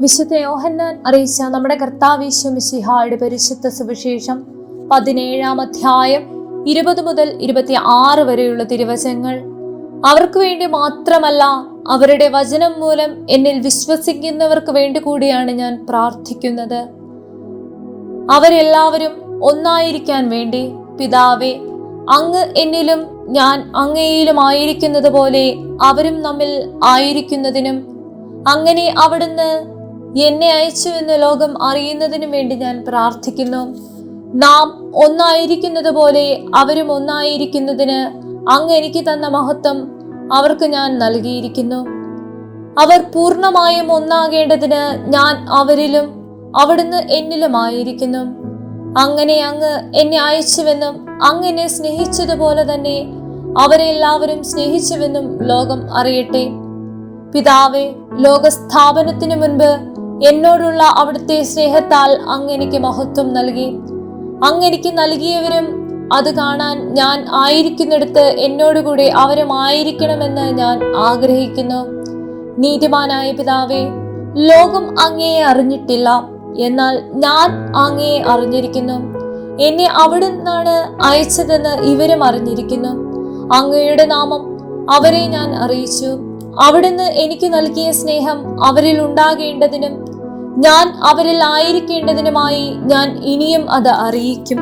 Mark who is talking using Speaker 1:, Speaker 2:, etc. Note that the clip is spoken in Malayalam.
Speaker 1: വിശുദ്ധ യോഹന്നാൻ അറിയിച്ച നമ്മുടെ കർത്താവേശു മിശിഹായുടെ പരിശുദ്ധ സുവിശേഷം പതിനേഴാം അധ്യായം ഇരുപത് മുതൽ ഇരുപത്തി ആറ് വരെയുള്ള തിരുവചനങ്ങൾ. അവർക്ക് വേണ്ടി മാത്രമല്ല അവരുടെ വചനം മൂലം എന്നിൽ വിശ്വസിക്കുന്നവർക്ക് വേണ്ടി കൂടിയാണ് ഞാൻ പ്രാർത്ഥിക്കുന്നത്. അവരെല്ലാവരും ഒന്നായിരിക്കാൻ വേണ്ടി പിതാവെ അങ്ങ് എന്നിലും ഞാൻ അങ്ങയിലും ആയിരിക്കുന്നത് പോലെ അവരും നമ്മിൽ ആയിരിക്കുന്നതിനും അങ്ങനെ അവിടുന്ന് എന്നെ അയച്ചുവെന്ന് ലോകം അറിയുന്നതിനു വേണ്ടി ഞാൻ പ്രാർത്ഥിക്കുന്നു. നാം ഒന്നായിരിക്കുന്നത് പോലെ അവരും ഒന്നായിരിക്കുന്നതിന് അങ്ങ് എനിക്ക് തന്ന മഹത്വം അവർക്ക് ഞാൻ നൽകിയിരിക്കുന്നു. അവർ പൂർണമായും ഒന്നാകേണ്ടതിന് ഞാൻ അവരിലും അവിടുന്ന് എന്നിലുമായിരിക്കുന്നു അങ്ങനെ അങ്ങ് എന്നെ അയച്ചുവെന്നും അങ്ങനെ സ്നേഹിച്ചതുപോലെ തന്നെ അവരെല്ലാവരും സ്നേഹിച്ചുവെന്നും ലോകം അറിയട്ടെ. പിതാവെ ലോകസ്ഥാപനത്തിനു മുൻപ് എന്നോടുള്ള അവിടുത്തെ സ്നേഹത്താൽ അങ്ങ് എനിക്ക് മഹത്വം നൽകി. അങ്ങ് എനിക്ക് നൽകിയവരും അത് കാണാൻ ഞാൻ ആയിരിക്കുന്നിടത്ത് എന്നോടുകൂടി അവരും ആയിരിക്കണമെന്ന് ഞാൻ ആഗ്രഹിക്കുന്നു. നീതിമാനായ പിതാവേ ലോകം അങ്ങയെ അറിഞ്ഞിട്ടില്ല. എന്നാൽ ഞാൻ അങ്ങയെ അറിഞ്ഞിരിക്കുന്നു. എന്നെ അവിടെ നിന്നാണ് അയച്ചതെന്ന് ഇവരും അറിഞ്ഞിരിക്കുന്നു. അങ്ങയുടെ നാമം അവരെ ഞാൻ അറിയിച്ചു. അവിടുന്ന് എനിക്ക് നൽകിയ സ്നേഹം അവരിൽ ഉണ്ടാകേണ്ടതിനും ഞാൻ അവരിൽ ആയിരിക്കേണ്ടതിനുമായി ഞാൻ ഇനിയും അത് അറിയിക്കും.